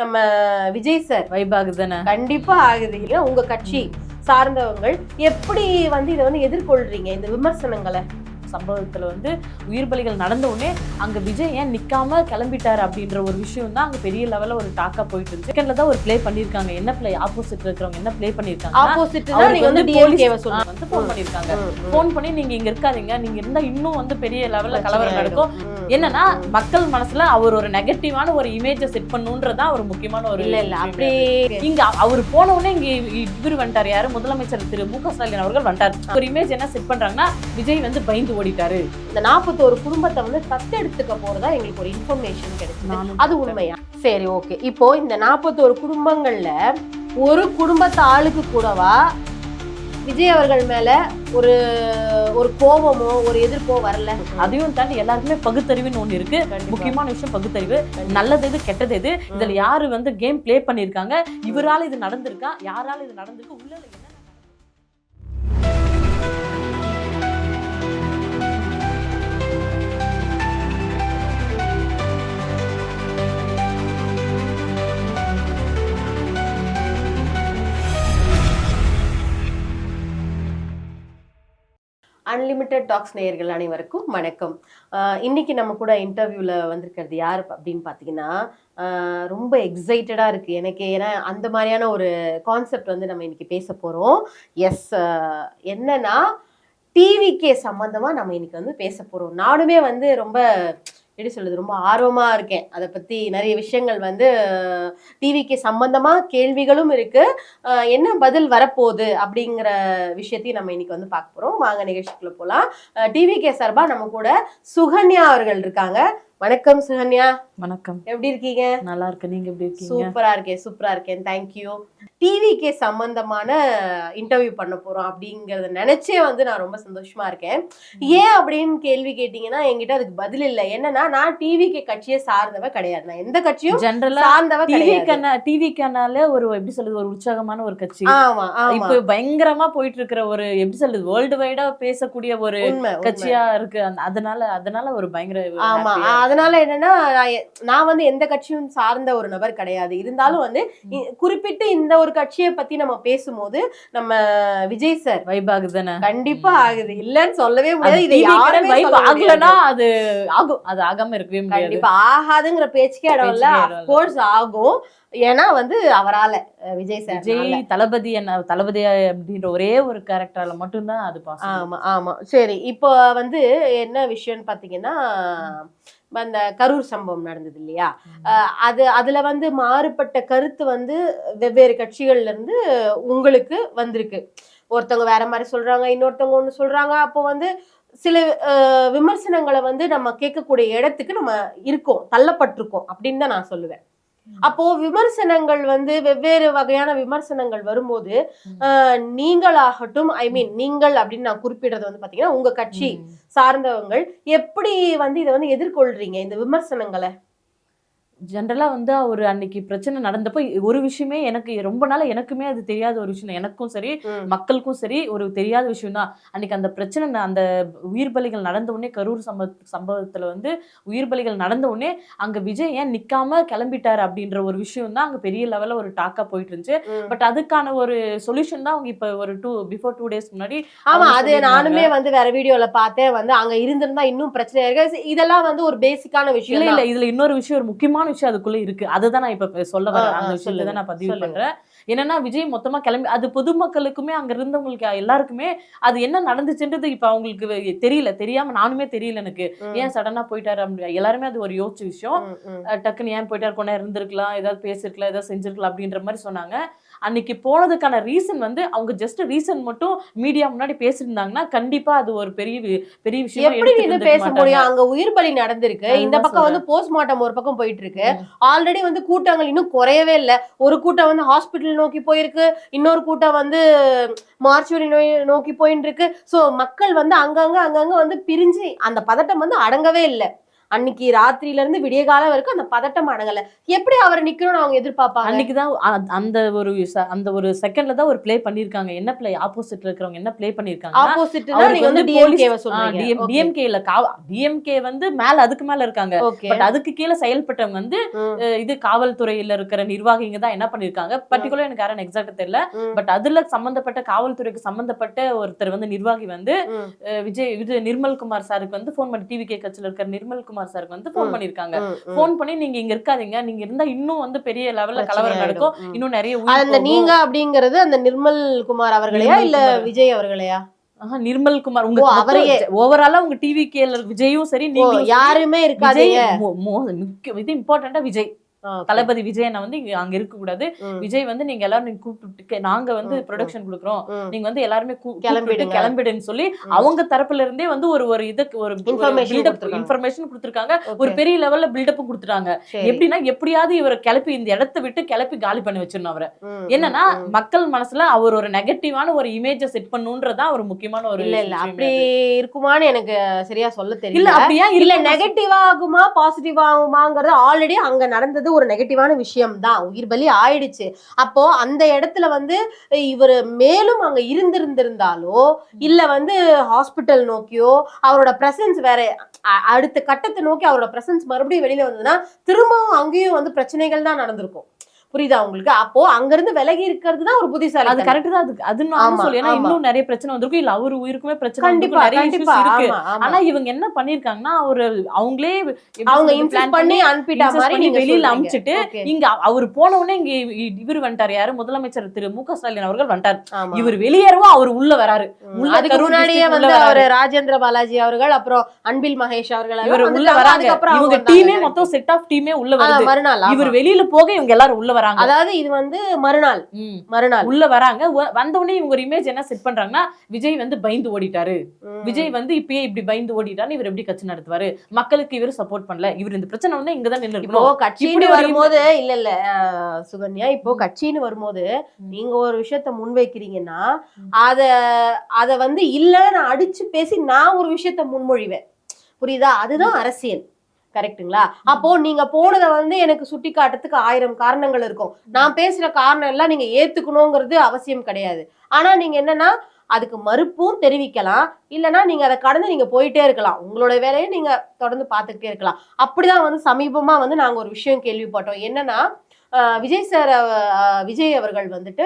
நம்ம Vijay sir vibe ஆகுதுதானே? கண்டிப்பா ஆகுது. இல்ல உங்க கட்சி சார்ந்தவங்கள் எப்படி வந்து இதை வந்து எதிர்கொள்றீங்க? இந்த விமர்சனங்களை. சம்பவத்துல வந்து உயிர் பலிகள் நடந்த உடனே அங்க விஜய் ஏன் நிக்காம கிளம்பிட்டாரு அப்படின்ற ஒரு விஷயம் தான் அங்க பெரிய லெவல்ல ஒரு டாக்கா போயிட்டு இருந்துச்சு. செகண்ட்ல தான் ஒரு ப்ளே பண்ணிருக்காங்க என்ன ப்ளே ஆப்போசிட்ல இருக்கிறவங்க என்ன ப்ளே பண்ணிருக்காங்க ஆப்போசிட் வந்து வந்து ஃபோன் ம். ஃபோன் பண்ணி நீங்க இங்க இருக்காதீங்க. நீங்க இருந்தா இன்னும் வந்து பெரிய லெவல்ல கலவரம் நடக்கும். என்னன்னா. மக்கள் மனசுல அவர் ஒரு நெகட்டிவான ஒரு இமேஜை செட் பண்ணுன்றதுதான் ஒரு முக்கியமான ஒரு இல்ல இல்ல. அப்படி இங்க அவர் போன உடனே இங்க இவர் வந்துட்டாரு. யாரு? முதலமைச்சர் திரு மு க ஸ்டாலின் அவர்கள் வந்துட்டாரு. ஒரு இமேஜ் என்ன செட் பண்றாங்கன்னா விஜய் வந்து பயந்து ஓடிட்டாரு. இந்த நாற்பத்தோரு குடும்பத்தை வந்து தத்தெடுத்துக்க போறதா எங்களுக்கு ஒரு இன்ஃபர்மேஷன் கிடைச்சது. அது உண்மையா? சரி ஓகே இப்போ இந்த நாற்பத்தோரு குடும்பங்கள்ல ஒரு குடும்பத்து ஆளுக்கு கூடவா விஜய் அவர்கள் மேல ஒரு ஒரு கோபமோ ஒரு எதிர்ப்போ வரல? அதையும் தாண்டி எல்லாருக்குமே பகுத்தறிவுன்னு ஒண்ணு இருக்கு. முக்கியமான விஷயம் பகுத்தறிவு. நல்லது எது கெட்டது எது? இதுல யாரு வந்து கேம் ப்ளே பண்ணிருக்காங்க இவரால இது நடந்திருக்கா? யாரால இது நடந்திருக்கு? உள்ள அன்லிமிட்டெட் டாக்ஸ் நேயர்கள் அனைவருக்கும் வணக்கம். இன்றைக்கி நம்ம கூட இன்டர்வியூவில் வந்திருக்கிறது யார் அப்படின்னு பார்த்தீங்கன்னா ரொம்ப எக்ஸைட்டடாக இருக்குது எனக்கு ஏன்னா அந்த மாதிரியான ஒரு கான்செப்ட் வந்து நம்ம இன்னைக்கு பேச போகிறோம் எஸ் என்னன்னா டிவிக்கே சம்மந்தமாக நம்ம இன்றைக்கி வந்து பேச போகிறோம் நானுமே வந்து ரொம்ப எப்படி சொல்றது ரொம்ப ஆர்வமாக இருக்கேன். அதை பற்றி நிறைய விஷயங்கள் வந்து டிவிக்கு சம்பந்தமாக கேள்விகளும் இருக்கு. என்ன பதில் வரப்போகுது அப்படிங்கிற விஷயத்தையும் நம்ம இன்னைக்கு வந்து பார்க்க போறோம். வாங்க நிகழ்ச்சிக்குள்ளே போகலாம் டிவிகே சார்பா நம்ம கூட சுகன்யா அவர்கள் இருக்காங்க. வணக்கம் சுகன்யா. வணக்கம். எப்படி இருக்கீங்க? நல்லா இருக்கு நீங்க எப்படி இருக்கீங்க? சூப்பரா இருக்கேன் சூப்பரா இருக்கேன். தேங்க்யூ டிவிகே சம்பந்தமான இன்டர்வியூ பண்ண போறோம் அப்படிங்கறத நினைச்சே வந்து நான் ரொம்ப சந்தோஷமா இருக்கேன். ஏன் அப்படின்னு கேள்வி கேட்டீங்கன்னா என்கிட்ட அதுக்கு பதில் இல்லை. என்னன்னா நான் டிவிகே கட்சியை சார்ந்தவ கிடையாது. நான் எந்த கட்சியும் ஜென்ரலா சார்ந்தவ டிவி கிடையாது. கண்ணா டிவி கண்ணால ஒரு எப்படி சொல்றது ஒரு உற்சாகமான ஒரு கட்சி. ஆமா இப்ப பயங்கரமா போயிட்டு இருக்கிற ஒரு எப்படி சொல்றது வேர்ல்டு வைடா பேசக்கூடிய ஒரு. கட்சியா இருக்கு. அதனால அதனால ஒரு பயங்கர ஆமா. அதனால என்னன்னா நான் வந்து எந்த கட்சியும் சார்ந்த ஒரு நபர் கிடையாது. இருந்தாலும் வந்து குறிப்பிட்டு இந்த ஒரு கட்சியை பத்தி நம்ம பேசும்போது நம்ம விஜய் சார் வைப் ஆகுதுதானே கண்டிப்பா ஆகுது. இல்லன்னு சொல்லவே முடியாது. இதை யாருமே சொல்ல ஆகலனா. அது ஆகும். அது ஆகாம இருக்கவே முடியாது. கண்டிப்பா ஆகாதுங்கிற பேச்சுக்கே இடம் இல்ல. கோர்ஸ் ஆகும். ஏன்னா வந்து அவரால விஜய் சார் விஜய் தளபதி என்ன தளபதி அப்படின்ற ஒரே ஒரு கேரக்டரால மட்டும்தான் அது பாசிபிள் ஆமா ஆமா. சரி இப்போ வந்து என்ன விஷயம்னு பாத்தீங்கன்னா அந்த கரூர் சம்பவம் நடந்தது இல்லையா அது அதுல வந்து மாறுபட்ட கருத்து வந்து வெவ்வேறு கட்சிகள்ல இருந்து உங்களுக்கு வந்திருக்கு. ஒருத்தவங்க வேற மாதிரி சொல்றாங்க இன்னொருத்தவங்க ஒண்ணு சொல்றாங்க. அப்போ வந்து சில விமர்சனங்களை வந்து நம்ம கேட்கக்கூடிய இடத்துக்கு நம்ம இருக்கோம் தள்ளப்பட்டிருக்கோம் அப்படின்னு தான் நான் சொல்லுவேன். அப்போ விமர்சனங்கள் வந்து வெவ்வேறு வகையான விமர்சனங்கள் வரும்போது நீங்களாகட்டும் ஐ மீன் நீங்கள் அப்படின்னு நான் குறிப்பிடுறது வந்து பாத்தீங்கன்னா உங்க கட்சி சார்ந்தவங்கள் எப்படி வந்து இதை வந்து எதிர்கொள்றீங்க இந்த விமர்சனங்களை? ஜென்ரலா வந்து அவர் அன்னைக்கு பிரச்சனை நடந்தப்போ ஒரு விஷயமே எனக்கு ரொம்ப நாளா எனக்குமே அது தெரியாத ஒரு விஷயம் எனக்கும் சரி. மக்களுக்கும் சரி ஒரு தெரியாத விஷயம் தான் அன்னைக்கு அந்த பிரச்சனை அந்த உயிர் பலிகள் நடந்த உடனே கரூர் சம்பவ சம்பவத்துல வந்து உயிர் பலிகள் நடந்த உடனே அங்க விஜய் ஏன் நிக்காம கிளம்பிட்டாரு அப்படின்ற ஒரு விஷயம் தான் அங்க பெரிய லெவல்ல ஒரு டாக்கா போயிட்டு இருந்துச்சு. பட் அதுக்கான ஒரு சொல்யூஷன் தான் அவங்க இப்ப ஒரு டூ பிஃபோர் டூ டேஸ் முன்னாடி ஆமா அவங்க அது. நானுமே வந்து வேற வீடியோல பார்த்தேன் வந்து அங்க இருந்திருந்தா இன்னும் பிரச்சனை இருக்கு இதெல்லாம் வந்து ஒரு பேசிக்கான இல்ல விஷயம் இல்ல இதுல இன்னொரு விஷயம் ஒரு முக்கியமான விஷயம் அதுக்குள்ள இருக்கு. அதுதான் நான் இப்ப சொல்ல வரேன் அந்த விஷயத்தை சொல்லுங்க, தான் நான் பதிவு. பண்றேன். என்னன்னா விஜய் மொத்தமா கிளம்பி அது பொதுமக்களுக்குமே அங்க இருந்தவங்களுக்கு எல்லாருக்குமே அது என்ன நடந்துச்சுன்றது இப்ப அவங்களுக்கு தெரியல. தெரியாம நானுமே தெரியல எனக்கு. ஏன் சடனா போயிட்டாரு அப்படி எல்லாருமே அது ஒரு யோசிச்ச விஷயம். டக்குன்னு ஏன் போயிட்டாரு? கொண்டா இருந்திருக்கலாம் ஏதாவது பேசிருக்கலாம் ஏதாவது செஞ்சிருக்கலாம் அப்படின்ற மாதிரி சொன்னாங்க. அன்னைக்கு போனதுக்கான ரீசன் வந்து அவங்க ஜஸ்ட் ரீசன் மட்டும் மீடியா முன்னாடி பேசியிருந்தாங்கன்னா கண்டிப்பா அது ஒரு பெரிய பெரிய விஷயம் எப்படி நின்னு பேச முடியும்? அங்க உயிர் பலி நடந்திருக்கு. இந்த பக்கம் வந்து போஸ்ட்மார்ட்டம் ஒரு பக்கம் போயிட்டு இருக்கு ஆல்ரெடி வந்து கூட்டங்கள் இன்னும் குறையவே இல்ல. ஒரு கூட்டம் வந்து ஹாஸ்பிட்டல் நோக்கி போயிருக்கு. இன்னொரு கூட்டம் வந்து மார்ச்சுவரி நோய் நோக்கி போயிட்டு இருக்கு சோ மக்கள் வந்து அங்கங்க அங்கங்க வந்து பிரிஞ்சு அந்த பதட்டம் வந்து அடங்கவே இல்லை. அன்னைக்கு ராத்திரியில இருந்து விடிய காலம் வரைக்கும் அந்த பதட்டம் அடங்கல. எப்படி அவர் நிக்கணும்னு அவங்க எதிர்பார்ப்பாங்க? அன்னைக்குதான் அ- அந்த ஒரு அந்த ஒரு செகண்ட்ல தான் ஒரு ப்ளே பண்ணிருக்காங்க என்ன ப்ளே ஆப்போசிட்ல இருக்கிறவங்க என்ன ப்ளே பண்ணிருக்காங்க நீங்க வந்து சொல்றீங்க. டிஎம்கே இல்ல டிஎம்கே வந்து மேல அதுக்கு மேல இருக்காங்க. பட் அதுக்கு கீழே செயல்பட்டவங்க வந்து இது காவல்துறையில இருக்கிற நிர்வாகிங்க தான் என்ன பண்ணிருக்காங்க பர்டிகுலர் எனக்கு யாரும் எக்ஸாக்ட் தெரியல. பட் அதுல சம்பந்தப்பட்ட காவல்துறைக்கு சம்பந்தப்பட்ட ஒருத்தர் வந்து நிர்வாகி வந்து விஜய் இது நிர்மல் குமார் சாருக்கு வந்து ஃபோன் பண்ணி டிவி கே கட்சியில இருக்கிற நிர்மல் குமார் சாருக்கு வந்து ஃபோன். பண்ணிருக்காங்க ஃபோன் பண்ணி நீங்க இங்க இருக்காதீங்க நீங்க இருந்தா இன்னும் வந்து பெரிய லெவல்ல கலவரம் நடக்கும். இன்னும் நிறைய அந்த. நீங்க அப்படிங்கறது அந்த நிர்மல் குமார் அவர்களையா இல்ல. விஜய் அவர்களையா ஆஹா, நிர்மல் குமார் உங்க அவரையே. ஓவராலா உங்க டிவி கேல விஜயும் சரி சரி, யாருமே முக்கிய இது இம்பார்ட்டண்டா விஜய். தளபதி விஜய் அண்ணா வந்து அங்க இருக்க கூடாது விஜய் வந்து நீங்க எல்லாரும் கூப்பிட்டு நாங்க வந்து. ப்ரொடக்ஷன் கொடுக்குறோம். நீங்க வந்து எல்லாருமே கூ- கிளம்பிடுங்க. கூப்பிட்டு கிளம்பிடுன்னு சொல்லி. அவங்க தரப்புல இருந்தே வந்து ஒரு ஒரு இதுக்கு ஒரு. இன்ஃபர்மேஷன் கொடுத்திருக்காங்க. ஒரு பெரிய லெவல்ல பில்டப்பும் கொடுத்துட்டாங்க. எப்படின்னா எப்படியாவது இவரை கிளப்பி இந்த இடத்த விட்டு கிளப்பி காலி பண்ணி வச்சிடணும் அவரை என்னன்னா. மக்கள் மனசுல அவர் ஒரு நெகட்டிவான ஒரு இமேஜை செட் பண்ணுன்றதா ஒரு முக்கியமான ஒரு இல்ல இல்ல அப்படி. இருக்குமான்னு எனக்கு சரியா சொல்ல இல்ல தெரியல அப்படியா இல்ல நெகட்டிவ் ஆகுமா பாசிட்டிவ் ஆகுமாங்கிறது ஆல்ரெடி அங்க நடந்தது ஒரு நெகட்டிவான விஷயம் தான் உயிர் பலி ஆயிடுச்சு. அப்போ அந்த இடத்துல வந்து இவர் மேலும் அங்க இருந்திருந்திருந்தாலோ இல்ல வந்து ஹாஸ்பிட்டல் நோக்கியோ அவரோட பிரசன்ஸ் வேற அடுத்த கட்டத்தை நோக்கி அவரோட பிரசன்ஸ் மறுபடியும் வெளியில வந்ததுன்னா திரும்பவும் அங்கேயும் வந்து பிரச்சனைகள் தான் நடந்திருக்கும். புரியுதா உங்களுக்கு அப்போ அங்கிருந்து விலகி இருக்கிறது தான் ஒரு அது புத்திசாலி கரெக்ட் தான் அது அது நான் சொல்லி ஏன்னா. இன்னும் நிறைய பிரச்சனை வந்திருக்கும் இல்ல அவர் உயிருக்குமே பிரச்சனை கண்டிப்பா கண்டிப்பா இருக்கு ஆனா இவங்க என்ன பண்ணிருக்காங்கன்னா அவரு அவங்களே அவங்க plan பண்ணி அனுப்பிட்டா மாதிரி நீங்க வெளியில. அனுப்பிச்சிட்டு. இங்க அவர் போன உடனே இங்க இவர் வந்துட்டாரு யாரு முதலமைச்சர் திரு மு க ஸ்டாலின் அவர்கள் வந்துட்டார். இவர் வெளியேறவும் அவர் உள்ள வராரு அதுக்கு முன்னாடியே வந்து அவரு. ராஜேந்திர பாலாஜி அவர்கள் அப்புறம் அன்பில் மகேஷ் அவர்கள் இவர் உள்ள. வராங்க இவங்க. டீமே மொத்தம் செட் ஆஃப் டீமே உள்ள வருது மறுநாள். இவர் வெளியில போக இவங்க எல்லாரும் உள்ள வராங்க. அதாவது இது வந்து மறுநாள். மறுநாள். உள்ள வராங்க. வந்த உடனே இவங்க ஒரு இமேஜ் என்ன செட் பண்றாங்கன்னா விஜய் வந்து பயந்து ஓடிட்டாரு. விஜய் வந்து இப்பயே இப்படி பயந்து ஓடிட்டாரு இவர் எப்படி கட்சி நடத்துவாரு? மக்களுக்கு இவர் சப்போர்ட் பண்ணல. இவர் இந்த பிரச்சனை வந்து இங்கதான் நின்று இப்போ கட்சின்னு ஒரு வரும்போது இல்ல இல்ல சுகன்யா இப்போ கட்சின்னு வரும்போது. நீங்க ஒரு விஷயத்த முன்வைக்கிறீங்கன்னா. அத அத வந்து இல்ல நான் அடிச்சு பேசி நான் ஒரு விஷயத்த முன்மொழிவேன். புரியுதா? அதுதான் அரசியல். கரெக்ட்டுங்களா? அப்போ நீங்க போனதை வந்து எனக்கு சுட்டி காட்டுறதுக்கு ஆயிரம் காரணங்கள் இருக்கும். நான் பேசுற காரணம் எல்லாம் நீங்க ஏத்துக்கணுங்கிறது அவசியம் கிடையாது. ஆனா நீங்க என்னன்னா அதுக்கு மறுப்பும் தெரிவிக்கலாம். இல்லைன்னா நீங்க அதை கடந்து நீங்க போயிட்டே இருக்கலாம். உங்களோட வேலையை நீங்க தொடர்ந்து பார்த்துக்கிட்டே இருக்கலாம். அப்படிதான் வந்து சமீபமா வந்து நாங்க ஒரு விஷயம் கேள்விப்பட்டோம். என்னன்னா விஜய் சார் விஜய் அவர்கள் வந்துட்டு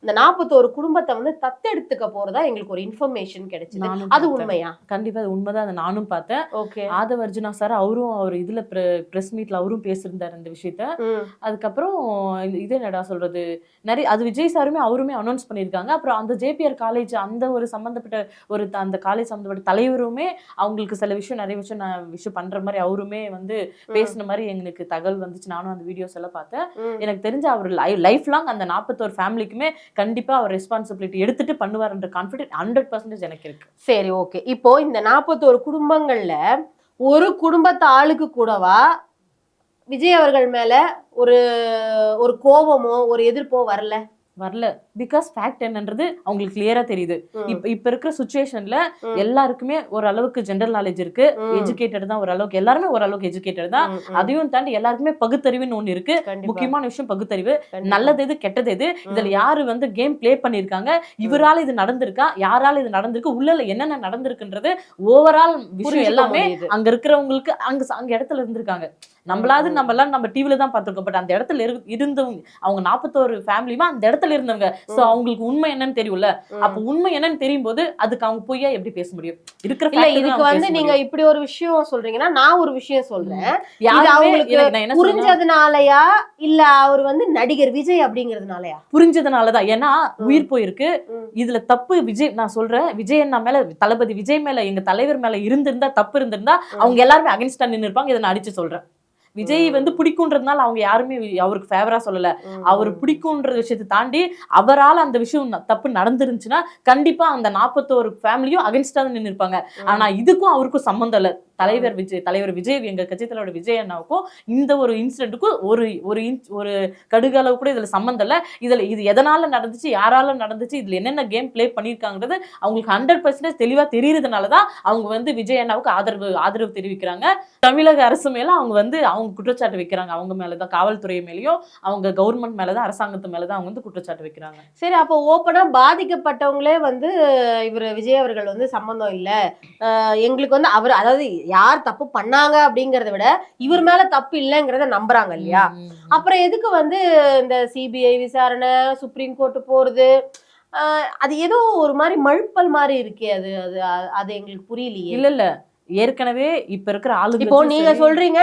இந்த நாற்பத்தோரு குடும்பத்தை வந்து தத்தெடுத்துக்க போறதா எங்களுக்கு ஒரு இன்ஃபர்மேஷன் கிடைச்சது. அது. உண்மையா? கண்டிப்பா அது உண்மைதான். அதை நானும் பார்த்தேன். ஓகே. ஆதவ அர்ஜுனா சார் அவரும் அவர் இதுல பிரஸ் மீட்ல அவரும் பேசியிருந்தாரு இந்த விஷயத்த. அதுக்கப்புறம் இது- என்னடா சொல்றது? நிறைய அது விஜய் சாருமே அவருமே அனௌன்ஸ் பண்ணியிருக்காங்க. அப்புறம் அந்த ஜேபிஆர் காலேஜ் அந்த ஒரு சம்பந்தப்பட்ட ஒரு அந்த காலேஜ் சம்பந்தப்பட்ட தலைவருமே அவங்களுக்கு சில விஷயம் நிறைய விஷயம் நான் விஷயம் பண்ற மாதிரி அவருமே வந்து பேசின மாதிரி எங்களுக்கு தகவல் வந்துச்சு. நானும் அந்த வீடியோஸ் எல்லாம் பார்த்தேன். எனக்கு தெரிஞ்ச அவர் லைஃப் லாங் அந்த நாற்பத்தோரு ஃபேமிலிக்குமே கண்டிப்பா அவர் ரெஸ்பான்சிபிலிட்டி எடுத்துட்டு பண்ணுவார்ன்ற கான்ஃபிடென்ட் ஹண்ட்ரட் பர்சன்டேஜ் எனக்கு இருக்கு. சரி ஓகே இப்போ இந்த நாற்பத்தோரு குடும்பங்கள்ல ஒரு குடும்பத்து ஆளுக்கு கூடவா விஜய் அவர்கள் மேல ஒரு ஒரு கோபமோ ஒரு எதிர்ப்போ வரல? வரல. பிகாஸ் ஃபேக்ட் என்னன்றது அவங்களுக்கு கிளியரா தெரியுது. இப்ப இப்ப இருக்கிற சுச்சுவேஷன்ல. எல்லாருக்குமே ஓரளவுக்கு ஜென்ரல் நாலேஜ் இருக்கு. எஜுகேட்டட் தான் ஓரளவுக்கு எல்லாருமே ஓரளவுக்கு எஜுகேட்டட் தான். அதையும் தாண்டி எல்லாருக்குமே பகுத்தறிவுன்னு ஒண்ணு இருக்கு முக்கியமான விஷயம் பகுத்தறிவு. நல்லது எது கெட்டது எது இதுல. யாரு வந்து கேம் ப்ளே பண்ணிருக்காங்க இவரால இது நடந்திருக்கா யாரால இது நடந்திருக்கு உள்ள என்னென்ன நடந்திருக்குன்றது ஓவரால் விஷயம் எல்லாமே. அங்க இருக்கிறவங்களுக்கு அங்க அங்க இடத்துல இருந்திருக்காங்க நம்மளாவது. நம்ம எல்லாம் நம்ம டிவில தான் பார்த்திருக்கோம் பட் அந்த இடத்துல இரு- இருந்தவங்க அவங்க நாற்பத்தோரு ஃபேமிலியுமே அந்த இடத்துல இருந்தவங்க சோ. அவங்களுக்கு உண்மை என்னன்னு தெரியும்ல. அப்ப உண்மை என்னன்னு தெரியும் போது அதுக்கு அவங்க பொய்யா எப்படி பேச முடியும் இருக்கிற இல்ல இதுக்கு வந்து நீங்க. இப்படி ஒரு விஷயம் சொல்றீங்கன்னா நான் ஒரு விஷயம் சொல்றேன் அவங்களுக்கு நான் புரிஞ்சதுனாலயா இல்ல அவர் வந்து நடிகர் விஜய் அப்படிங்கறதுனாலயா புரிஞ்சதுனாலதான் ஏன்னா. உயிர் போயிருக்கு. இதுல தப்பு விஜய் நான் சொல்றேன் விஜய் அண்ணா மேல தளபதி விஜய் மேல எங்க தலைவர் மேல இருந்திருந்தா தப்பு இருந்திருந்தா. அவங்க எல்லாருமே அகைன்ஸ்டா நின்னு இருப்பாங்க இதை நான் அடிச்சு சொல்றேன் விஜய். வந்து பிடிக்குன்றதுனால அவங்க யாருமே அவருக்கு ஃபேவரா சொல்லல. அவர் பிடிக்குன்ற விஷயத்தை தாண்டி அவரால அந்த விஷயம் தப்பு நடந்துருந்துச்சுன்னா கண்டிப்பா அந்த நாற்பத்தோரு ஃபேமிலியும் அகைன்ஸ்டா தான் நின்னு இருப்பாங்க. ஆனா இதுக்கும் அவருக்கும் சம்மந்தம் இல்ல தலைவர் விஜய் தலைவர் விஜய் எங்க கட்சி தலைவர் விஜய் அண்ணாவுக்கும் இந்த ஒரு இன்சிடென்ட்டுக்கும் ஒரு ஒரு இன்ச் ஒரு கடுகளவு கூட இதுல சம்மந்தம் இல்லை. இதுல இது எதனால நடந்துச்சு யாரால நடந்துச்சு இதுல என்னென்ன கேம் ப்ளே பண்ணிருக்காங்கிறது அவங்களுக்கு ஹண்ட்ரட் பர்சன்டேஜ் தெளிவா தெரியறதுனால தான் அவங்க வந்து விஜய் அண்ணாவுக்கு ஆதரவு ஆதரவு தெரிவிக்கிறாங்க. தமிழக அரசு மேல அவங்க வந்து அவங்க குற்றச்சாட்டு வைக்கிறாங்க. அவங்க மேலதான் காவல்துறை மேலேயும் அவங்க கவர்மெண்ட் மேலதான் அரசாங்கத்து மேலதான் அவங்க வந்து குற்றச்சாட்டு வைக்கிறாங்க. சரி அப்போ ஓப்பனா பாதிக்கப்பட்டவங்களே வந்து இவர் விஜய் அவர்கள் வந்து சம்மந்தம் இல்லை. எங்களுக்கு வந்து அவர் அதாவது யார் தப்பு பண்ணாங்க அப்படிங்கறத விட இவர் மேல தப்பு இல்லைங்கிறத நம்புறாங்க இல்லையா. அப்புறம் எதுக்கு வந்து இந்த சிபிஐ விசாரணை சுப்ரீம் கோர்ட் போறது? அது ஏதோ ஒரு மாதிரி மழுப்பல் மாதிரி இருக்கே அது அது அது எங்களுக்கு புரியலையே. இல்ல இல்ல. ஏற்கனவே இப்ப இருக்கிற ஆளுங்க இப்போ நீங்க சொல்றீங்க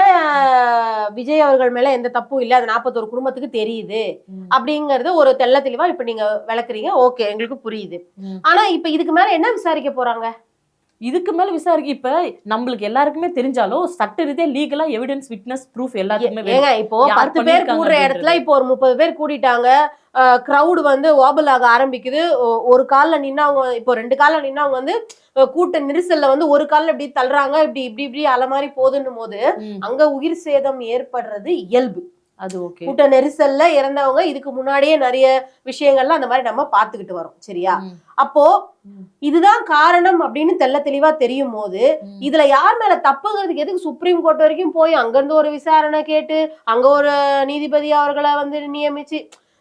விஜய் அவர்கள் மேல எந்த தப்பும் இல்ல அது நாற்பத்தோரு குடும்பத்துக்கு தெரியுது அப்படிங்கறது ஒரு தெள்ள தெளிவா இப்ப நீங்க விளக்குறீங்க. ஓகே எங்களுக்கு புரியுது. ஆனா இப்ப இதுக்கு மேல என்ன விசாரிக்க போறாங்க? இதுக்கு மேல விசாரிக்க இப்ப நம்மளுக்கு எல்லாருக்குமே தெரிஞ்சாலும் சட்ட ரீதியா லீகலா எவிடன்ஸ் விட்னஸ் ப்ரூஃப் எல்லாத்துக்குமே இப்போ பத்து பேர் கூடுற இடத்துல இப்போ ஒரு முப்பது பேர் கூட்டிட்டாங்க கிரவுட் வந்து ஓபல் ஆக ஆரம்பிக்குது. ஒரு கால்ல நின்னவங்க இப்போ ரெண்டு கால்ல நின்னவங்க வந்து அஹ், கூட்ட நெரிசல்ல வந்து ஒரு கால்ல இப்படி தள்ளுறாங்க இப்படி இப்படி இப்படி அலை மாதிரி போதுன்னும் போது அங்க உயிர் சேதம் ஏற்படுறது இயல்பு. அது ஓகே கூட்ட நெரிசல்ல இறந்தவங்க இதுக்கு முன்னாடியே நிறைய விஷயங்கள்ல அந்த மாதிரி நம்ம பாத்துக்கிட்டு வரோம் சரியா? அப்போ. இதுதான் காரணம் அப்படின்னு தெள்ள தெளிவா தெரியும் போது இதுல யார் மேல தப்புங்கிறதுக்கு எதுக்கு சுப்ரீம் கோர்ட் வரைக்கும் போய் அங்கிருந்து ஒரு விசாரணை கேட்டு அங்க ஒரு நீதிபதி அவர்களை வந்து நியமிச்சு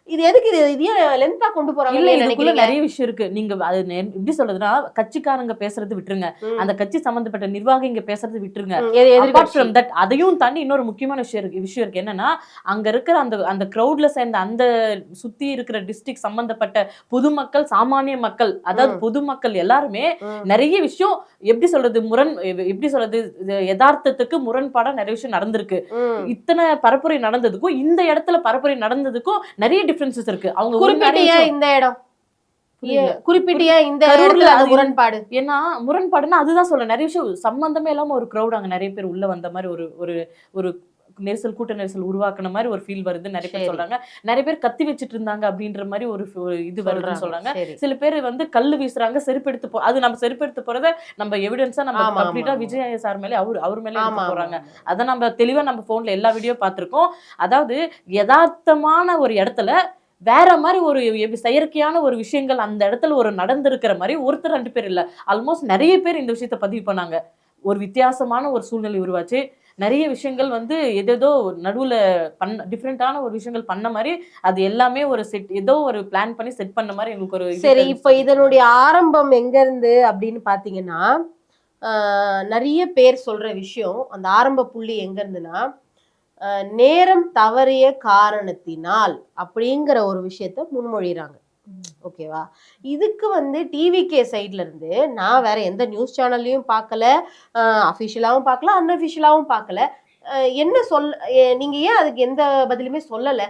இது எதுக்கு இது இதையே லென்த்தா கொண்டு இல்ல போறாங்க இதுக்குள்ள நினைக்கிறீங்க நிறைய விஷயம் இருக்கு நீங்க அது எப்படி சொல்றதுன்னா கட்சிக்காரங்க பேசுறது விட்டுருங்க. அந்த கட்சி சம்பந்தப்பட்ட நிர்வாகிங்க பேசுறது விட்டுருங்க அதையும் தாண்டி இன்னொரு முக்கியமான விஷயம் இருக்கு விஷயம் இருக்கு என்னன்னா அங்க இருக்கிற அந்த அந்த கிரௌட்ல சேர்ந்த அந்த சுத்தி இருக்கிற டிஸ்ட்ரிக்ட் சம்பந்தப்பட்ட பொதுமக்கள் சாமானிய மக்கள் அதாவது. பொதுமக்கள் எல்லாருமே. நிறைய விஷயம் எப்படி சொல்றது முரண் எப்படி சொல்றது யதார்த்தத்துக்கு முரண்பாடா நிறைய விஷயம் நடந்திருக்கு. இத்தனை பரப்புரை நடந்ததுக்கும் இந்த இடத்துல பரப்புரை நடந்ததுக்கும் நிறைய டிஃபரன்சஸ் இருக்கு. அவங்க இந்த இடம்? புரியல. ஏன் குறிப்பிட்ட ஏன் இந்த இடத்துல அது முரண்பாடு? ஏன்னா முரண்பாடுன்னா அதுதான் சொல்ல நிறைய விஷயம் சம்பந்தமே இல்லாம ஒரு crowd அங்க நிறைய பேர் உள்ள வந்த மாதிரி ஒரு ஒரு ஒரு நெரிசல் கூட்ட நெரிசல் உருவாக்குன மாதிரி ஒரு ஃபீல் வருது. நிறைய பேர். சொல்றாங்க. நிறைய பேர் கத்தி வச்சிட்டு இருந்தாங்க அப்படின்ற மாதிரி ஒரு இது வருதுன்னு சொல்றாங்க. சில பேர் வந்து கல்லு வீசுறாங்க செருப்பெடுத்து போ அது நம்ம செருப்பெடுத்து போறத நம்ம எவிடன்ஸா நம்ம கம்ப்ளீட்டா. விஜய் சார் மேலே அவர் அவர் மேலே போறாங்க. அதை நம்ம தெளிவா நம்ம போன்ல எல்லா வீடியோ பார்த்திருக்கோம். அதாவது யதார்த்தமான ஒரு இடத்துல வேற மாதிரி ஒரு செயற்கையான ஒரு விஷயங்கள் அந்த இடத்துல ஒரு நடந்திருக்கிற மாதிரி ஒருத்தர் ரெண்டு பேர் இல்ல. ஆல்மோஸ்ட் நிறைய பேர் இந்த விஷயத்த பதிவு பண்ணாங்க. ஒரு வித்தியாசமான ஒரு சூழ்நிலை உருவாச்சு. நிறைய விஷயங்கள் வந்து எதேதோ நடுவுல பண்ண டிஃப்ரெண்டான ஒரு விஷயங்கள் பண்ண மாதிரி அது எல்லாமே ஒரு செட் ஏதோ ஒரு பிளான் பண்ணி செட் பண்ண மாதிரி எங்களுக்கு ஒரு சரி. இப்ப இதனுடைய ஆரம்பம் எங்க இருந்து அப்படின்னு பாத்தீங்கன்னா ஆஹ், நிறைய பேர் சொல்ற விஷயம் அந்த ஆரம்ப புள்ளி எங்க இருந்துன்னா ஆஹ், நேரம் தவறிய காரணத்தினால் அப்படிங்கிற ஒரு விஷயத்த முன்மொழிறாங்க ஓகேவா? இதுக்கு வந்து டிவிகே சைட்ல இருந்து நான் வேற எந்த நியூஸ் சேனல்லையும் பார்க்கல அஃபிஷியலாகவும் பார்க்கல அன்அஃபிஷியலாகவும் பார்க்கல என்ன சொல் நீங்கள் நீங்க ஏன் அதுக்கு எந்த பதிலுமே சொல்லலை?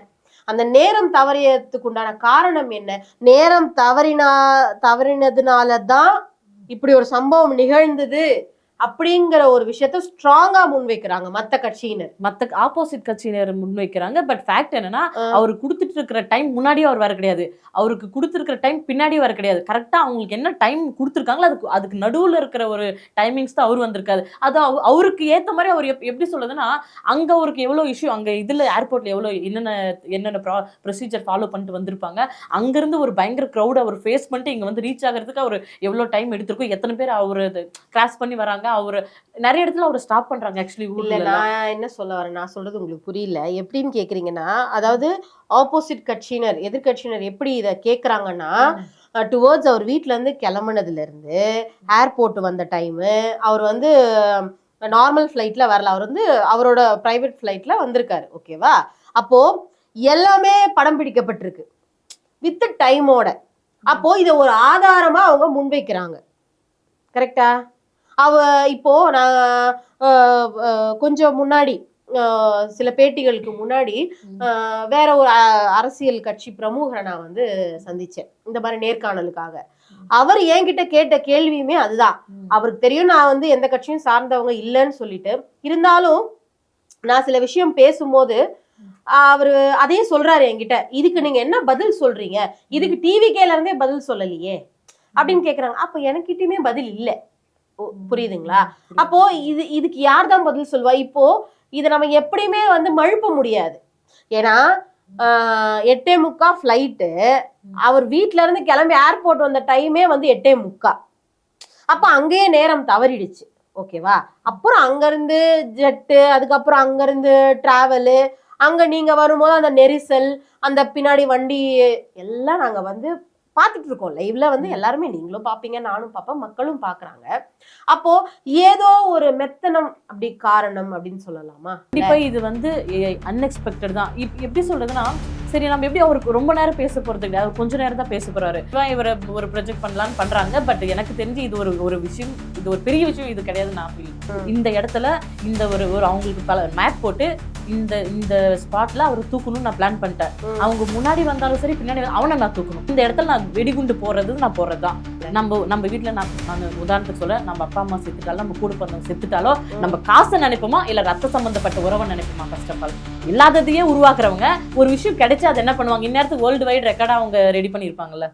அந்த நேரம் தவறியதுக்கு உண்டான காரணம் என்ன? நேரம் தவறினா தவறினதுனால தான் இப்படி ஒரு சம்பவம் நிகழ்ந்தது. அப்படிங்கிற ஒரு விஷயத்த ஸ்ட்ராங்கா முன்வைக்கிறாங்க மத்த கட்சியினர். மத்த ஆப்போசிட் கட்சியினர் முன்வைக்கிறாங்க. பட் ஃபேக்ட் என்னன்னா. அவர் கொடுத்துட்டு இருக்கிற டைம் முன்னாடியே அவர் வர கிடையாது. அவருக்கு கொடுத்துருக்கிற டைம் பின்னாடியே வர கிடையாது. கரெக்டா அவங்களுக்கு என்ன டைம் கொடுத்துருக்காங்களோ அதுக்கு அதுக்கு நடுவுல இருக்கிற ஒரு டைமிங்ஸ் தான் அவர் வந்திருக்காரு. அது அவ- அவருக்கு ஏத்த மாதிரி அவர் எப்- எப்படி சொல்றதுன்னா அங்க அவருக்கு எவ்வளவு இஷ்யூ அங்க இதுல ஏர்போர்ட்ல எவ்வளவு என்னென்ன என்னென்ன ப்ரொசீஜர் ஃபாலோ பண்ணிட்டு வந்திருப்பாங்க. அங்கிருந்து ஒரு பயங்கர க்ரௌட் அவர் ஃபேஸ் பண்ணிட்டு இங்க வந்து ரீச் ஆகிறதுக்கு அவர் எவ்வளவு டைம் எடுத்திருக்கும் எத்தனை பேர் அவர் கிராஸ் பண்ணி வராங்க அவர் நிறைய இடத்துல அவர் ஸ்டாப் பண்றாங்க ஆக்சுவலி இல்ல நான் என்ன சொல்ல வரேன் நான் சொல்றது உங்களுக்கு புரியல. எப்படின்னு கேக்குறீங்கன்னா அதாவது ஆப்போசிட் கட்சியினர் எதிர்கட்சியினர் எப்படி இத கேக்குறாங்கன்னா டுவர்ட்ஸ் அவர் வீட்ல இருந்து கிளம்புனதுல இருந்து ஏர்போர்ட் வந்த டைமு அவர் வந்து நார்மல் ஃப்ளைட்ல வரல. அவர் வந்து அவரோட பிரைவேட் ஃப்ளைட்ல வந்திருக்காரு ஓகேவா அப்போ எல்லாமே படம் பிடிக்கப்பட்டிருக்கு. வித் டைமோட அப்போ இதை ஒரு ஆதாரமா அவங்க முன்வைக்கிறாங்க. கரெக்டா அவ இப்போ நான் கொஞ்சம் முன்னாடி சில பேட்டிகளுக்கு முன்னாடி வேற ஒரு அ- அரசியல் கட்சி பிரமுகரை நான் வந்து சந்திச்சேன். இந்த மாதிரி நேர்காணலுக்காக. அவர் என்கிட்ட கேட்ட கேள்வியுமே அதுதான். அவருக்கு தெரியும் நான் வந்து எந்த கட்சியும் சார்ந்தவங்க இல்லைன்னு சொல்லிட்டு. இருந்தாலும் நான் சில விஷயம் பேசும்போது அவரு அதையும் சொல்றாரு என்கிட்ட. இதுக்கு நீங்க என்ன பதில் சொல்றீங்க? இதுக்கு டிவி கேல இருந்தே பதில் சொல்லலையே? அப்படின்னு கேக்குறாங்க. அப்ப எனக்கிட்டயுமே பதில் இல்லை. புரியுதுங்களா? அப்போ இது இதுக்கு யார் தான் பதில் சொல்வா இப்போ இதை நம்ம எப்படியுமே வந்து மழுப்ப முடியாது. ஏன்னா எட்டே முக்கா ஃப்ளைட்டு அவர் வீட்ல இருந்து கிளம்பி ஏர்போர்ட் வந்த டைமே வந்து எட்டே முக்கா. அப்ப அங்கேயே நேரம் தவறிடுச்சு. ஓகேவா? அப்புறம் அங்கிருந்து ஜெட்டு அதுக்கப்புறம் அங்கிருந்து டிராவலு அங்க நீங்க வரும்போது அந்த நெரிசல் அந்த பின்னாடி வண்டி எல்லாம் நாங்க வந்து பார்த்துட்டு இருக்கோம். லைவ்ல வந்து எல்லாருமே நீங்களும் பார்ப்பீங்க நானும் பார்ப்பேன் மக்களும் பார்க்கறாங்க. அப்போ ஏதோ ஒரு மெத்தனம் அப்படி காரணம் அப்படின்னு சொல்லலாமா? கண்டிப்பா இது வந்து அன்எக்ஸ்பெக்டட் தான். எப்படி சொல்றதுன்னா சரி நம்ம எப்படி அவருக்கு ரொம்ப நேரம் பேச போறது கிடையாது. அவர் கொஞ்ச நேரம் தான் பேச போறாரு. இவரை ஒரு ப்ரொஜெக்ட் பண்ணலாம்னு பண்றாங்க. பட் எனக்கு தெரிஞ்சு இது ஒரு ஒரு விஷயம் இது ஒரு பெரிய விஷயம் இது கிடையாது நான். இந்த இடத்துல இந்த ஒரு ஒரு அவங்களுக்கு பல மேப் போட்டு இந்த இந்த ஸ்பாட்ல அவர் தூக்கணும்னு நான் பிளான் பண்ணிட்டேன். அவங்க முன்னாடி வந்தாலும் சரி பின்னாடி அவனை நான் தூக்கணும். இந்த இடத்துல நான் வெடிகுண்டு போறது நான் போறதுதான் நம்ம நம்ம வீட்ல நான் நான் உதாரணத்துக்கு சொல்ல நம்ம அப்பா அம்மா செத்துட்டாலும் நம்ம கூட பிறந்தவங்க செத்துட்டாலோ நம்ம காசை நினைப்போமா? இல்ல ரத்த சம்பந்தப்பட்ட உறவை நினைப்போமா ஃபர்ஸ்ட் ஆஃப் ஆல் இல்லாததையே உருவாக்குறவங்க ஒரு விஷயம் கிடைச்சா அதை என்ன பண்ணுவாங்க? இந்நேரத்துக்கு வேர்ல்டு வைட் ரெக்கார்டா அவங்க ரெடி பண்ணிருப்பாங்கல்ல